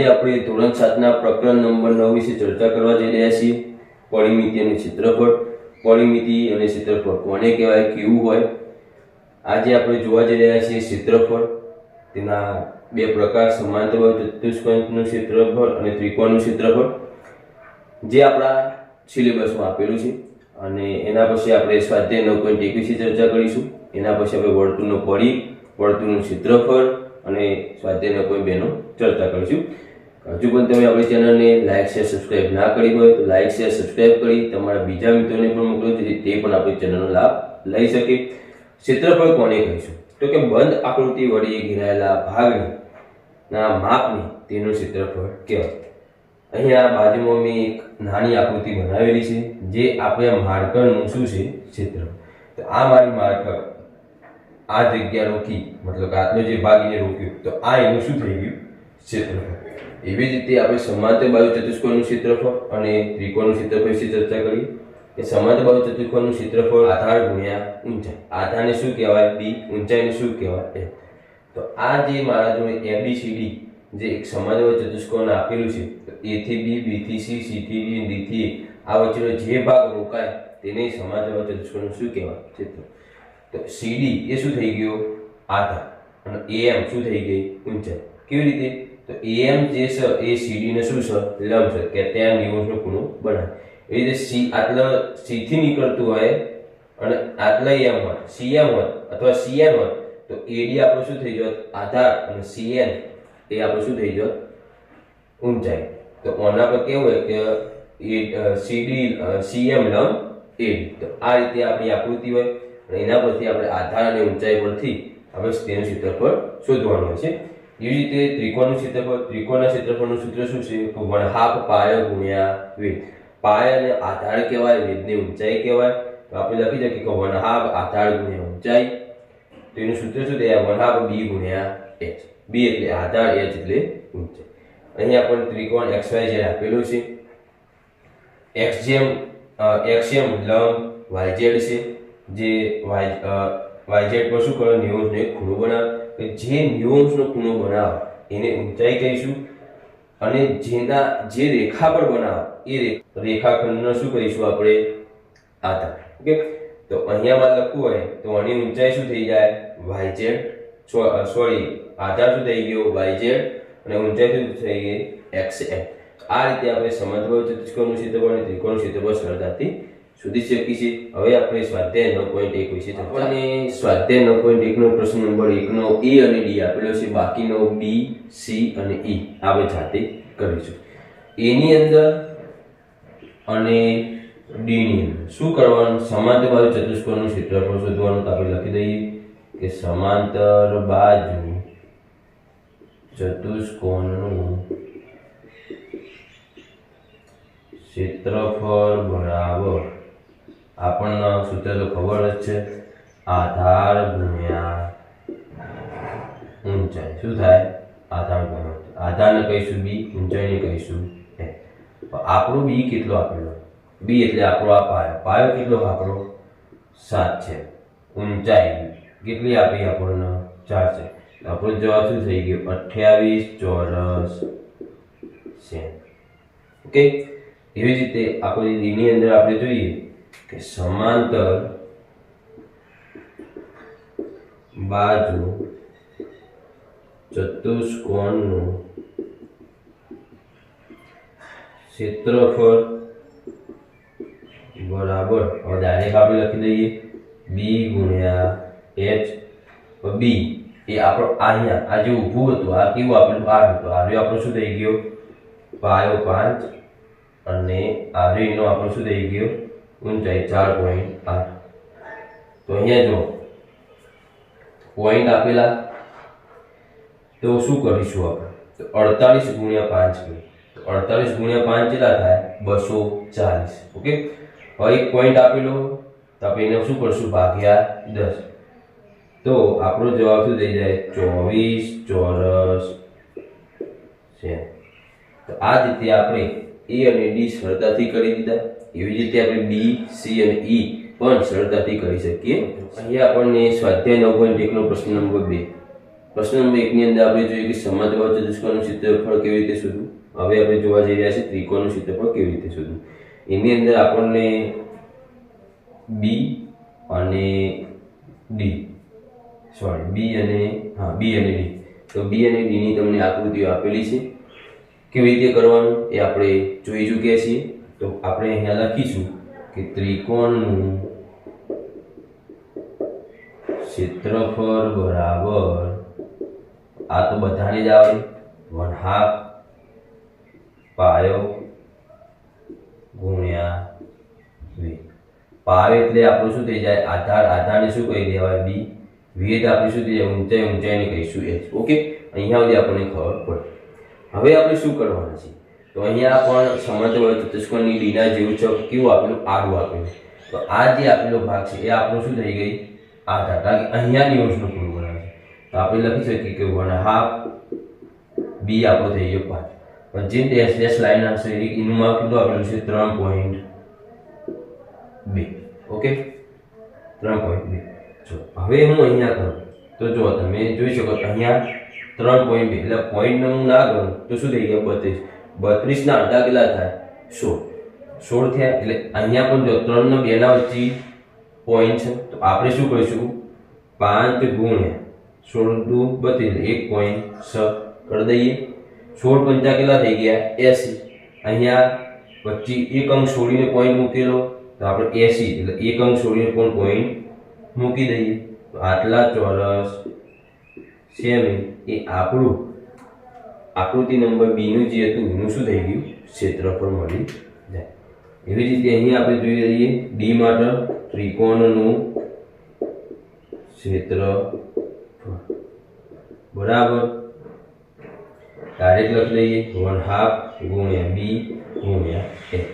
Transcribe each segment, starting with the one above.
આજે આપણે ધોરણ સાતના પ્રકરણ નંબર નવ વિશે ચર્ચા કરવા જઈ રહ્યા છીએ. પરિમિતિ અને ક્ષેત્રફળ. પરિમિતિ અને ક્ષેત્રફળ કોને કહેવાય, કેવું હોય? આજે આપણે જોવા જઈ રહ્યા છીએ ક્ષેત્રફળ. તેના બે પ્રકાર, સમાંતર ચતુષ્કોણનું ક્ષેત્રફળ અને ત્રિકોણનું ક્ષેત્રફળ. જે આપણા સિલેબસમાં આપેલું છે અને એના પછી આપણે સ્વાધ્યાય નવ પોઈન્ટ વિશે ચર્ચા કરીશું. એના પછી આપણે વર્તુળનો પડી વર્તુળનું ક્ષેત્રફળ અને સ્વાધ્યાય નવ પોઈન્ટ બેનો ચર્ચા કરીશું. હજુ પણ તમે આપણી ચેનલને લાઇક શેર સબસ્ક્રાઇબ ના કરી હોય તો લાઇક શેર સબસ્ક્રાઇબ કરી તમારા બીજા મિત્રોને પણ મોકલો, જેથી તે પણ આપણી ચેનલનો લાભ લઈ શકે. ક્ષેત્રફળ કોને કહીશું તો કે બંધ આકૃતિ વડે ઘેરાયેલા ભાગની ના માપની તેનું ક્ષેત્રફળ કહેવાય. અહીંયા બાજુમાં મેં એક નાની આકૃતિ બનાવેલી છે, જે આપણે માર્કરનું શું છે? ક્ષેત્ર તો આ મારી માર્કર આ જગ્યા રોકી, મતલબ આટલો જે ભાગ એને રોક્યો, તો આ એનું શું થઈ ગયું? ક્ષેત્રફળ. એવી જ રીતે આપણે સમાંતર બાજુ ચતુષ્કોણનું ક્ષેત્રફળ અને ત્રિકોણનું ક્ષેત્રફળ વિશે ચર્ચા કરી. કે સમાંતર બાજુ ચતુષ્કોણનું ક્ષેત્રફળ આધાર ગુણ્યા ઊંચાઈ. આધારને શું કહેવાય? બી ઊંચાઈને શું કહેવાય? એ તો આ જે મારા જોડે એબીસીડી જે એક સમાંતર બાજુ ચતુષ્કોણ આપેલું છે, તો એ થી બી બી થી સી સી થી ડી ડી થી આ વચ્ચેનો જે ભાગ રોકાય તેને સમાંતર બાજુ ચતુષ્કોણનું શું કહેવાય? ક્ષેત્ર. તો સીડી એ શું થઈ ગયો? આધાર. અને એમ શું થઈ ગઈ? ઊંચાઈ. કેવી રીતે? તો એમ જે છે એ સીડી ને શું છે લંબ છે કે ત્યાં નિવંશનો ખૂણો બનાવે એ રીતે સી, આટલા સી થી નીકળતું હોય અને આટલા એમ હોય સીએમ હોય અથવા સીએન હોય, તો એડી આપણું શું થઈ જાય આધાર અને સીએન એ આપણું શું થઈ જાય ઊંચાઈ. તો ઓના પર કેવું હોય કે એ સીડી સીએમ લંબ એડી. તો આ રીતે આપણી આકૃતિ હોય અને એના પરથી આપણે આધાર અને ઊંચાઈ પરથી આપણે તેનું ક્ષેત્રફળ શોધવાનું હોય છે. એવી રીતે ત્રિકોણનું ક્ષેત્રફળ, ત્રિકોણના ક્ષેત્રફળનું સૂત્ર શું છે? કે વન હાફ પાયો ગુણ્યા વેદ પાયાને આધાર કહેવાય વેદની ઊંચાઈ કહેવાય. તો આપણે લખી શકીએ કે વન હાફ આધાર ગુણ્યા ઊંચાઈ. તો એનું સૂત્ર શું થાય વન હાફ બી ગુણ્યા એચ. બી એટલે આધાર, એચ એટલે ઊંચાઈ. અહીં આપણને ત્રિકોણ એક્સ વાય જે આપેલું છે. એક્સ જેમ એક્સ એમ લંબ, વાય ઝેડ છે. જે વાય વાય ઝેડ પર શું કરો? નેવું ખૂણો બનાવે. કે જે નેવું ખૂણો બનાવે, એને ઊંચાઈ કહીશું અને જેના, જે રેખા પર બનાવે, એ રેખાખંડનો શું કહીશું આપણે? આધાર ઓકે? તો અહીંયામાં લખવું હોય તો આની ઊંચાઈ શું થઈ જાય? Y Z. સોરી, આધાર શું થઈ ગયો? Y Z. અને ઊંચાઈ શું થઈ ગઈ? X M. આ રીતે આપણે સમજવું ચતુષ્કોણનું ક્ષેત્રફળ અને ત્રિકોણનું ક્ષેત્રફળ સરળતાથી શોધી શકીએ છીએ હવે આપણે સ્વાધ્યાય નવ પોઈન્ટ એક વિશે અને સ્વાધ્યાય નવ પોઈન્ટ એકનો પ્રશ્ન નંબર એકનો એ અને ડી આપેલો છે. બાકીનો બી સી અને ઈ આપણે જાતે કરીશું. એની અંદર અને ડીની અંદર શું કરવાનું? સમાંતર બાજુ ચતુષ્કોણનું ક્ષેત્રફળ શોધવાનું તો આપણે લખી દઈએ કે સમાંતર બાજુ ચતુષ્કોણનું ક્ષેત્રફળ બરાબર આપણને સૂત્ર તો ખબર જ છે. આધાર ગુણ્યા ઊંચાઈ. શું થાય? આધાર ગુણ્યા. આધારને કહીશું બી, ઊંચાઈને કહીશું એ. આપણો બી કેટલો આપેલો? બી એટલે આપણો આ પાયો. પાયો કેટલો આપણો? સાત છે. ઊંચાઈ કેટલી આપી આપણને? ચાર છે. આપણો જવાબ શું થઈ ગયો? અઠ્યાવીસ ચોરસ છે ઓકે? એવી જ રીતે આપણે દીની અંદર આપણે જોઈએ. કે સમાંતર બાજુ ચતુષ્કોણનું ક્ષેત્રફળ બરાબર, હવે ડાયરેક્ટ આપણે લખી દઈએ. બી ગુણ્યા એચ બી એ આપણો અહીંયા, આ જે ઊભું હતું, આ કેવું આપેલું આ હતું, આ રહ્યો આપણો શું થઈ ગયો? પાયો પાંચ અને આર્યનો આપણો શું થઈ ગયો? ઊંચાઈ ચાર પોઈન્ટ આઠ. તો અહીંયા જો પોઈન્ટ આપેલા, તો શું કરીશું આપણે? તો અડતાલીસ ગુણ્યા પાંચ તો અડતાલીસ ગુણ્યા પાંચ કેટલા થાય? બસો ચાલીસ. ઓકે? હવે એક પોઈન્ટ આપેલો, તો આપણે એને શું કરશું? ભાગ્યા દસ. તો આપણો જવાબ શું થઈ જાય? ચોવીસ, ચોરસ છે તો આ રીતે આપણે એ અને ડી સરળતાથી કરી દીધા. એવી રીતે આપણે બી સી અને ઈ પણ સરળતાથી કરી શકીએ. અહીંયા આપણને સ્વાધ્યાય નવ પોઈન્ટ એકનો પ્રશ્ન નંબર બે. પ્રશ્ન નંબર એકની અંદર આપણે જોઈએ કે સમાજવાદ ચતુષ્કોણનું ક્ષેત્રફળ કેવી રીતે શોધવું? હવે આપણે જોવા જઈ રહ્યા છે ત્રિકોણનું ક્ષેત્રફળ કેવી રીતે શોધવું? એની અંદર આપણને બી અને ડી સોરી બી અને, હા બી અને ડી તો બી અને ડીની તમને આકૃતિઓ આપેલી છે. કેવી રીતે કરવાનું? એ આપણે જોઈ ચૂક્યા છીએ. તો આપણે અહીંયા લખીશું કે ત્રિકોણનું ક્ષેત્રફળ બરાબર, આ તો બધાને જ આવે, વન હાફ પાયો ગુણ્યા પાયો એટલે આપણું શું થઈ જાય? આધાર. આધારને શું કહી દેવાય? બી. વી એટલે આપણે શું થઈ જાય? ઊંચાઈ, ઊંચાઈને કહીશું એચ. ઓકે? અહીંયા સુધી આપણને ખબર પડે. હવે આપણે શું કરવાનું છે તો અહીંયા પણ સમજવય ચતુષ્કોણની ડીના જેવું છે કેવું આપેલું? આડું આપેલું. તો આ જે આપેલો ભાગ છે, એ આપણું શું થઈ ગઈ આધાર કારણ કે અહીંયાની યોજનું પૂરું બનાવે તો આપણે લખી શકીએ કે વન હાફ બી આપણો થઈ ગયો પાંચ. પણ જે ડેશ ડેશ લાઈન હશે એનું એનું કેટલું આપેલું છે? ત્રણ પોઈન્ટ બે. ઓકે? ત્રણ પોઈન્ટ બે. જો, હવે હું અહીંયા કરું. તો જો, તમે જોઈ શકો, અહીંયા ત્રણ પોઈન્ટ બે. એટલે પોઈન્ટ હું ના કરું તો શું થઈ ગયા? બત્રીસ. બત્રીસના અડધા કેટલા થાય. સોળ. સોળ થયા એટલે અહીંયા પણ જો ત્રણ ને બેના વચ્ચે પોઈન્ટ છે, તો આપણે શું કહીશું પાંચ ગુણ્યા સોળ દુ બત્રીસ, એક પોઈન્ટ છ કરી દઈએ. સોળ પંચા કેટલા થઈ ગયા? એસી. અહીંયા વચ્ચે એક અંક છોડીને પોઈન્ટ મૂકેલો, તો આપણે એસી, એટલે એક અંક છોડીને પણ પોઈન્ટ મૂકી દઈએ. તો આટલા ચોરસ. સેમી એ આપણું આકૃતિ નંબર બીનું જે હતું, એનું શું થઈ ગયું? ક્ષેત્રફળ મળી જાય. એવી રીતે અહીં આપણે જોઈ રહીએ ડી માટે ત્રિકોણનું ક્ષેત્રફળ. બરાબર? ડાયરેક્ટ લખી લઈએ વન હાફ ગુણ્યા બી ગુણ્યા એચ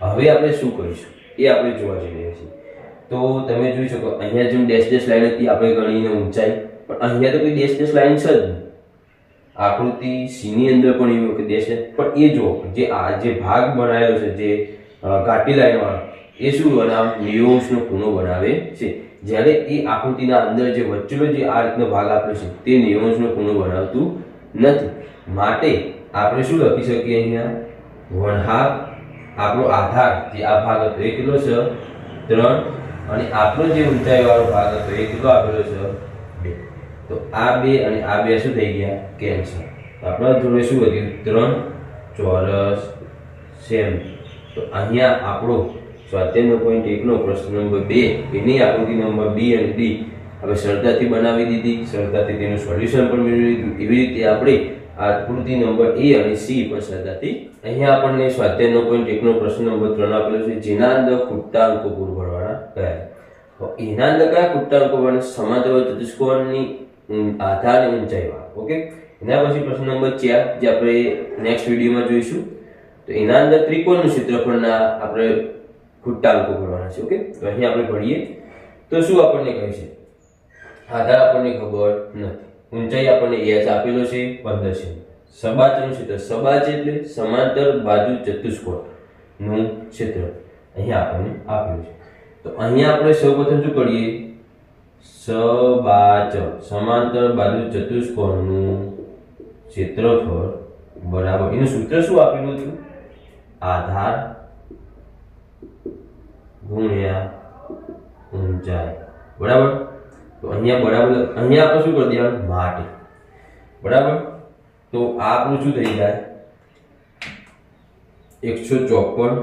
હવે આપણે શું કરીશું? એ આપણે જોવા જઈ રહ્યા છીએ. તો તમે જોઈ શકો, અહીંયા જેમ ડેશ ડેશ લાઈન હતી, આપણે ગણીને ઊંચાઈ. પણ અહીંયા તો કોઈ ડેશ ડેશ લાઈન છે જ આકૃતિ સીની અંદર પણ એવું કે દેશે પણ એ જો જે આ જે ભાગ બનાવ્યો છે, જે ઘાટી લાઈન એ શું બનાવે નિયોમ્સનો ખૂણો બનાવે છે. જ્યારે એ આકૃતિના અંદર જે વચ્ચેનો જે આ રીતનો ભાગ આપ્યો છે, તે નિયોમ્સનો ખૂણો બનાવતું નથી. માટે આપણે શું લખી શકીએ અહીંયા? વન હાફ આપણો આધાર, જે આ ભાગ હતો એ કેટલો છે? ત્રણ. અને આપણો જે ઊંચાઈવાળો ભાગ હતો એ કેટલો આપેલો છે? તો આ બે અને આ બે શું થઈ ગયા? કેન્સર. તો આપણા જોડે શું વધ્યું? ત્રણ ચોરસ સેમ. તો અહીંયા આપણો સ્વાધ્યાયનો પોઈન્ટ એકનો પ્રશ્ન નંબર બે. એની આકૃતિ નંબર બી અને ડી આપણે સરળતાથી બનાવી દીધી. સરળતાથી તેનું સોલ્યુશન પણ મેળવી લીધું. એવી રીતે આપણે આકૃતિ નંબર એ અને સી પણ સરળતાથી અહીંયા આપણને સ્વાધ્યાયનો પોઈન્ટ એકનો પ્રશ્ન નંબર ત્રણ આપેલો છે. જેના અંદર ખૂટતા અંકો પૂર ભરવાના કયા એના અંદર કયા ખૂટતા અંકો ભરવાના સમાંતર ચતુષ્કોણની આધાર ઊંચાઈમાં ઓકે? એના પછી પ્રશ્ન નંબર ચાર, જે આપણે નેક્સ્ટ વિડીયોમાં જોઈશું, તો એના અંદર ત્રિકોણનું ક્ષેત્રફળના આપણે ખુટ્ટા અંકો ભરવાના છે, ઓકે? તો અહીં આપણે ભણીએ તો શું આપણને કહે છે? આધાર આપણને ખબર નથી. ઊંચાઈ આપણને એચ આપેલો છે, પંદર છે. સબાચનું ક્ષેત્ર સબાચ એટલે સમાંતર બાજુ ચતુષ્કોણનું ક્ષેત્ર. અહીંયા આપણને આપેલું છે. તો અહીંયા આપણે સૌપ્રથમ શું કરીએ? સબાચ. સમાંતર બાજુ ચતુષ્કોણનું ક્ષેત્રફળ બરાબર. એનું સૂત્ર શું આપેલું હતું? આધાર ગુણ્યા ઊંચાઈ. બરાબર? તો અહીંયા બરાબર અહીંયા આપણે શું કરી દેવાનું? માટે. બરાબર? તો આપણું શું થઈ જાય? એકસો ચોપન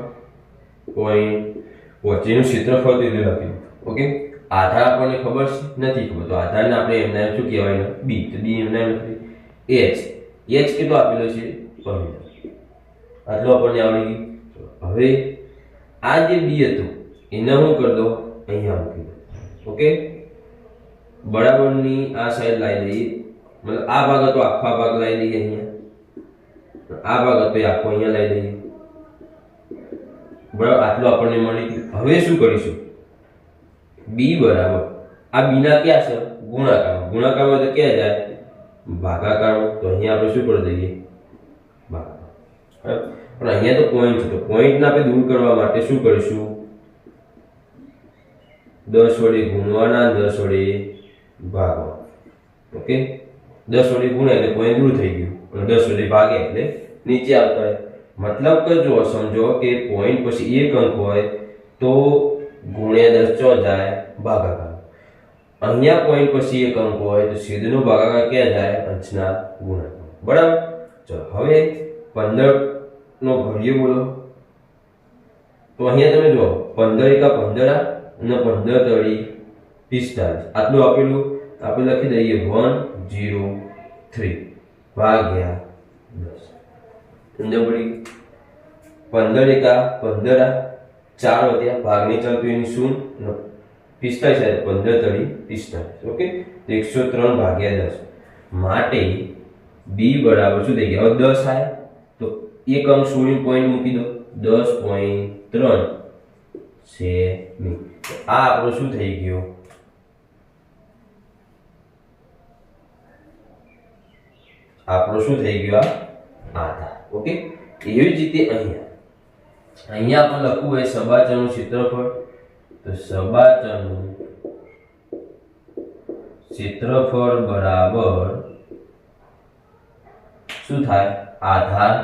પોઈન્ટ વચ્ચેનું ક્ષેત્રફળ તે લખ્યું. ઓકે? આધાર આપણને ખબર છે? નથી ખબર. તો આધારને આપણે એમને એમ શું કહેવાય? બી. તો બી એમના એમ એચ એચ કેટલો આપેલો છે? પંદર. આટલું આપણને આવડી ગયું. હવે આ જે બી હતું, એને હું કરી દો અહીંયા મૂકી દો ઓકે બરાબરની આ સાઈડ લાવી દઈએ. મતલબ આ ભાગ હતો, આખો આ ભાગ લાવી દઈએ અહીંયા. આ ભાગ હતો, એ આખો અહીંયા લાવી દઈએ. બરાબર? આટલું આપણને મળી ગયું. હવે શું કરીશું? બી બરાબર. આ બીના ક્યાં છે? ગુણાકાર ગુણાકારમાં તો ક્યાં જાય? ભાગાકાર તો અહીંયા આપણે શું કરી દઈએ પણ અહીંયા તો પોઈન્ટ છે. તો પોઈન્ટને આપણે દૂર કરવા માટે શું કરીશું? દસ વડે ગુણવાના, દસ વડે ભાગવા ઓકે? દસ વડે ગુણાય એટલે પોઈન્ટ દૂર થઈ ગયું. અને દસ વડે ભાગે એટલે નીચે આવતા હોય મતલબ કે જો સમજો કે પોઈન્ટ પછી એક અંક હોય તો ગુણ્યા દસ ચો જાય ભાગાકાર અહીંયા પોઈન્ટ પછી એક અંક હોય તો સીધનો ભાગાકાર ક્યાં જાય અંશના ગુણાકાર બરાબર? ચલો, હવે પંદર નો ઘડિયો બોલો. તો અહીંયા તમે જુઓ, પંદર એકા પંદર અને પંદર તળી પિસ્તાલીસ. આટલું આપેલું આપણે લખી દઈએ, વન, જીરો, થ્રી. ભાગ્યા દસ. સમજ પડી પંદર એકા પંદર ચાર વધ્યા ભાગની ચલપીની શૂન અને પિસ્તાલીસ આવે પંદર તળી પિસ્તાલીસ ઓકે? એકસો ત્રણ ભાગ્યા દસ. માટે બી બરાબર શું થઈ ગયા? દસ આવે તો એક અંક શૂન્ય પોઈન્ટ મૂકી દો. દસ પોઈન્ટ ત્રણ સેમી આ આપણો શું થઈ ગયો? આપણો શું થઈ ગયો આ? આધાર, ઓકે? એવી જ રીતે અહીંયા. અહીંયા પણ લખવું હોય સબાચરનું ક્ષેત્રફળ, તો સબાચરનું ક્ષેત્રફળ બરાબર શું થાય? આધાર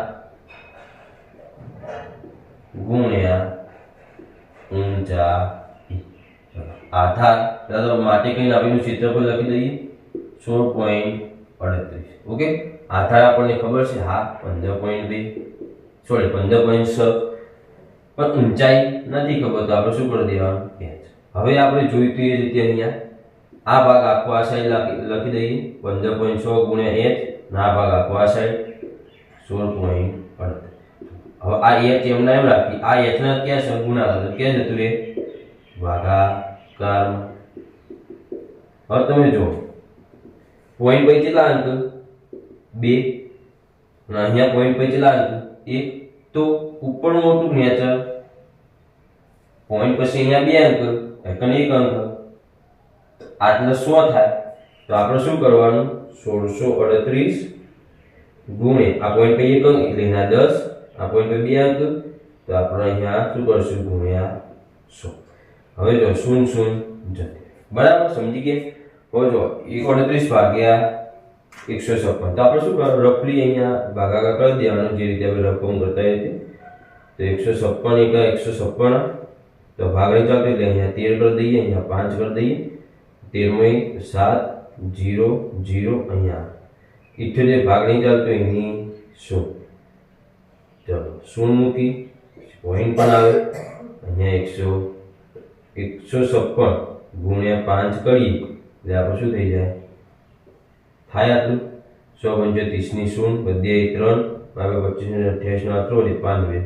ઊંચાઈ આધાર માટે કઈ આપેલું ક્ષેત્રફળ લખી દઈએ? સોળ પોઈન્ટ અડત્રીસ. ઓકે? આધાર આપણને ખબર છે? હા, પંદર પોઈન્ટ બે. સોરી, પંદર પોઈન્ટ છ. પણ ઊંચાઈ નથી ખબર તો આપણે શું કરી દેવાનું? એચ હવે આપણે જોઈતું એ રીતે અહીંયા. આ ભાગ આખો આ સાઈડ લખી દઈએ. પંદર પોઈન્ટ છ ગુણ્યા એચ આ ભાગ આખો આ સાઈડ સોળ પોઈન્ટ હવે આ એચ એમના એમ રાખી, આ એચના ક્યાં છે? ગુણાકાર. ક્યાં જતું રહે? ભાગાકાર. હવે તમે જુઓ. પોઈન્ટ પછી કેટલા અંક? બે. અહીંયા પોઈન્ટ પછી કેટલા અંક? એક. તો ઉપર મોટું નેચર. પોઈન્ટ પછી અહીંયા બે અંક એકન એક અંક. આટલે સો થાય. તો આપણે શું કરવાનું? સોળસો અડત્રીસ ગુણે, આ પોઈન્ટ પછી એક અંક, એટલે એના દસ. આ પોઈન્ટ બે અંક. તો આપણે અહીંયા શું કરશું? ગુણ્યા સો. હવે જો શૂન શૂન જતી. બરાબર, સમજી ગયા? હવે જો, એક અડત્રીસ ભાગ્યા એકસો છપ્પન તો આપણે શું કરવાનું રફલી અહીંયા ભાગાકાર કરી દેવાનું જે રીતે આપણે રકમ કરતા હતી તો એકસો છપ્પન એક એકસો છપ્પન તો ભાગણી ચાલતો એટલે અહીંયા તેર કરી દઈએ અહીંયા પાંચ કરી દઈએ તેરમાં સાત જીરો જીરો અહીંયા ઇઠ્યોતેર ભાગણી ચાલતો એની શું ચલો શૂન્ય મૂકી પોઈન્ટ પણ આવે અહીંયા એકસો એકસો છપ્પન ગુણ્યા પાંચ કરીએ એટલે આપણે શું થઈ જાય થાય આટલું? સો પંચોતેરની શૂન્ય બધે ત્રણ બાવે પચીસ અઠ્યાવીસનો આટલો એટલે પાંચ બે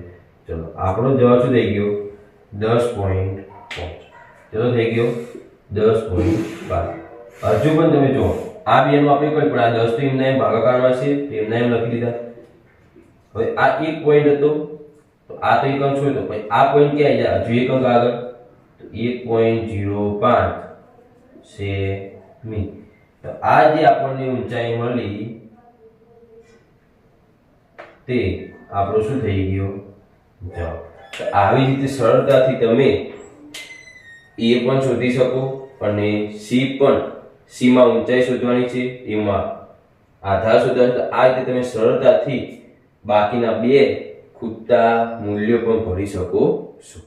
ચલો, આપણો જવાબ શું થઈ ગયો? દસ પોઈન્ટ પાંચ. ચલો, થઈ ગયો દસ પોઈન્ટ બાર. હજુ પણ તમે જુઓ, આ બે નું આપણે કોઈ પણ, આ દસ તો એમના એમ ભાગાકારમાં છે, તો એમના એમ લખી દીધા હવે આ એક પોઈન્ટ હતો, તો આ તો એક અંક હતો પછી આ પોઈન્ટ ક્યાં આવી જાય? હજુ એક અંક આગળ. તો એક પોઈન્ટ જીરો પાંચ. સેમી તો આ જે આપણને ઊંચાઈ મળી તે આપણો શું થઈ ગયો? જવાબ. તો આવી રીતે સરળતાથી તમે એ પણ શોધી શકો અને સી પણ સીમાં ઊંચાઈ શોધવાની છે, એમાં આધાર શોધવાનો. તો આ રીતે તમે સરળતાથી બાકીના બે ખૂટતા મૂલ્યો પણ ભરી શકો છો.